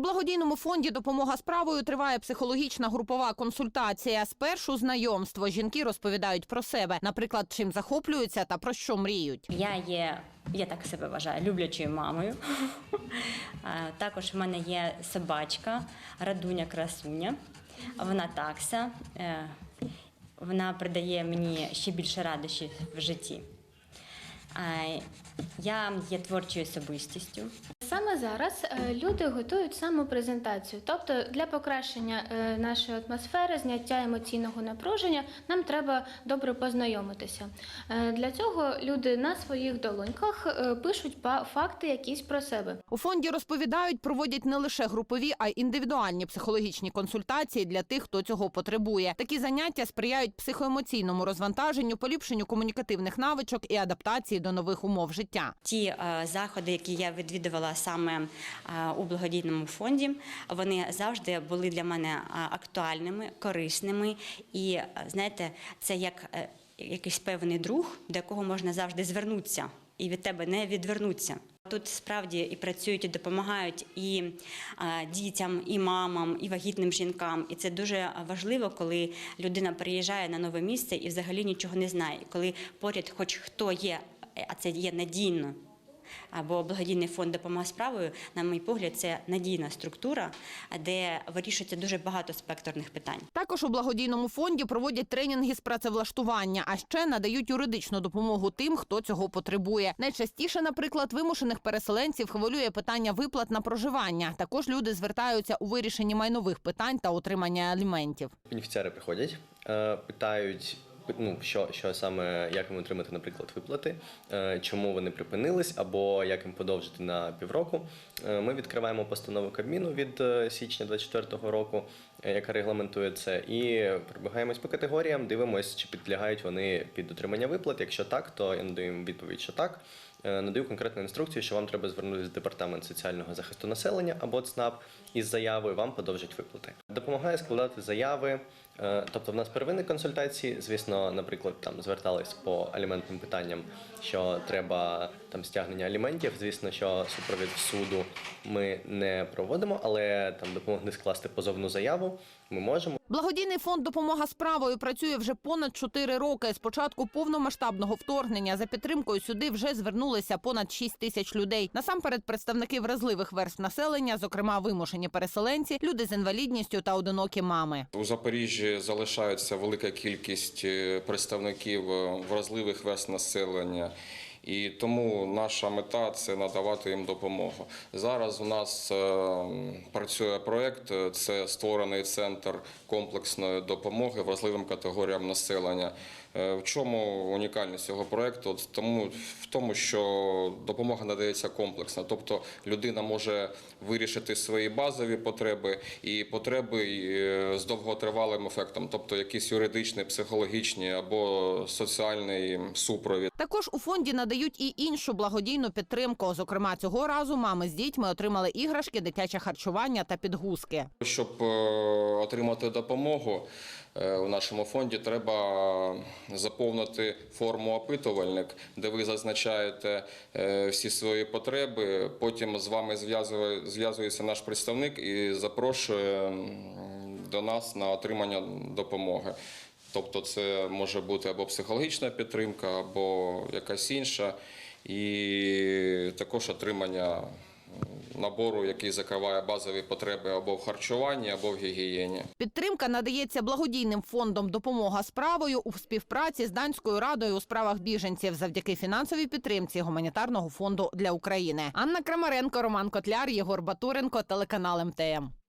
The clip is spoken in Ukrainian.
благодійному фонді допомога справою триває психологічна групова консультація. Спершу знайомство. Жінки розповідають про себе, наприклад, чим захоплюються та про що мріють. Я є, я так себе вважаю, люблячою мамою. Також в мене є собачка, радуня красуня. Вона такса. Е, Вона придає мені ще більше радощів в житті. Я є творчою особистістю. Саме зараз е, люди готують самопрезентацію. Тобто для покращення е, нашої атмосфери, зняття емоційного напруження, нам треба добре познайомитися. Е, Для цього люди на своїх долоньках пишуть па- факти якісь про себе. У фонді розповідають, проводять не лише групові, а й індивідуальні психологічні консультації для тих, хто цього потребує. Такі заняття сприяють психоемоційному розвантаженню, поліпшенню комунікативних навичок і адаптації до нових умов життя. Ті заходи, які я відвідувала саме е, у благодійному фонді, вони завжди були для мене е, актуальними, корисними. І е, знаєте, це як якийсь певний друг, до якого можна завжди звернутися, і від тебе не відвернуться. Тут справді і працюють, і допомагають і дітям, і мамам, і вагітним жінкам. І це дуже важливо, коли людина приїжджає на нове місце і взагалі нічого не знає. Коли поряд, хоч хто є, а це є надійно. Або благодійний фонд допомога справою, на мій погляд, це надійна структура, де вирішується дуже багато спектрних питань. Також у благодійному фонді проводять тренінги з працевлаштування, а ще надають юридичну допомогу тим, хто цього потребує. Найчастіше, наприклад, вимушених переселенців хвилює питання виплат на проживання. Також люди звертаються у вирішенні майнових питань та отримання аліментів. Бенефіціари приходять, е, питають. Ну, що, що саме, як їм отримати, наприклад, виплати, е, чому вони припинились, або як їм подовжити на півроку. Е, Ми відкриваємо постанову Кабміну від е, січня 2024 року, яка регламентує це, і пробігаємось по категоріям, дивимось, чи підлягають вони під отримання виплат. Якщо так, то я надаю їм відповідь, що так. Е, Надаю конкретну інструкцію, що вам треба звернутися в департамент соціального захисту населення або ЦНАП із заявою, вам подовжать виплати. Допомагає складати заяви. е, Тобто, в нас первинні консультації, звісно, наприклад, там звертались по аліментним питанням, що треба там стягнення аліментів. Звісно, що супровід суду ми не проводимо, але там допомогли скласти позовну заяву. Ми можемо. Благодійний фонд допомога справою працює вже понад 4 роки. З початку повномасштабного вторгнення за підтримкою сюди вже звернулися понад 6 тисяч людей. Насамперед, представники вразливих верств населення, зокрема вимушені переселенці, люди з інвалідністю та одинокі мами. У Запоріжжі залишається велика кількість е, представників е, вразливих верст населення. І тому наша мета це надавати їм допомогу. Зараз у нас е, працює проєкт, е, це створений центр комплексної допомоги вразливим категоріям населення. Е, В чому унікальність цього проєкту? Тому в тому, що допомога надається комплексно, тобто людина може вирішити свої базові потреби і потреби з довготривалим ефектом, тобто якісь юридичні, психологічні або соціальний супровід. Також у фонді надають і іншу благодійну підтримку. Зокрема, цього разу мами з дітьми отримали іграшки, дитяче харчування та підгузки. Щоб е, отримати допомогу е, у нашому фонді, треба заповнити форму опитувальник, де ви зазначаєте е, всі свої потреби. Потім з вами зв'язує- зв'язується наш представник і запрошує до нас на отримання допомоги. Тобто це може бути або психологічна підтримка, або якась інша, і також отримання набору, який закриває базові потреби або в харчуванні, або в гігієні. Підтримка надається благодійним фондом допомога справою у співпраці з данською радою у справах біженців завдяки фінансовій підтримці гуманітарного фонду для України. Анна Крамаренко, Роман Котляр, Єгор Батуренко, телеканал МТМ.